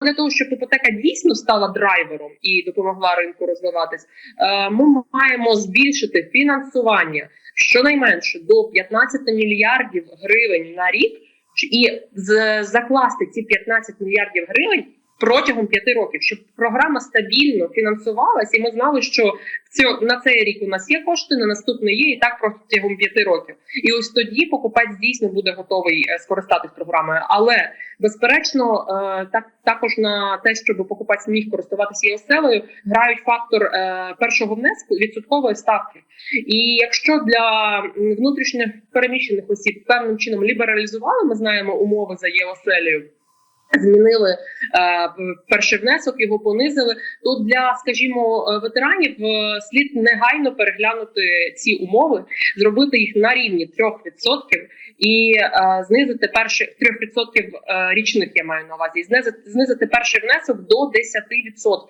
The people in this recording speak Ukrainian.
для того, щоб іпотека дійсно стала драйвером і допомогла ринку розвиватись, е, ми маємо збільшити фінансування щонайменше до 15 мільярдів гривень на рік, і закласти ці 15 мільярдів гривень протягом п'яти років, щоб програма стабільно фінансувалась, і ми знали, що на цей рік у нас є кошти, на наступний є, і так протягом п'яти років. І ось тоді покупець дійсно буде готовий е, скористатись програмою. Але безперечно, е, так також на те, щоб покупець міг користуватися її оселею, грають фактор е, першого внеску відсоткової ставки. І якщо для внутрішніх переміщених осіб певним чином лібералізували, ми знаємо умови за оселею. Змінили е, перший внесок, його понизили. То для, скажімо, е, ветеранів е, слід негайно переглянути ці умови, зробити їх на рівні 3% і е, знизити перші 3% е, річних. Я маю на увазі, знизити, знизити перший внесок до 10%.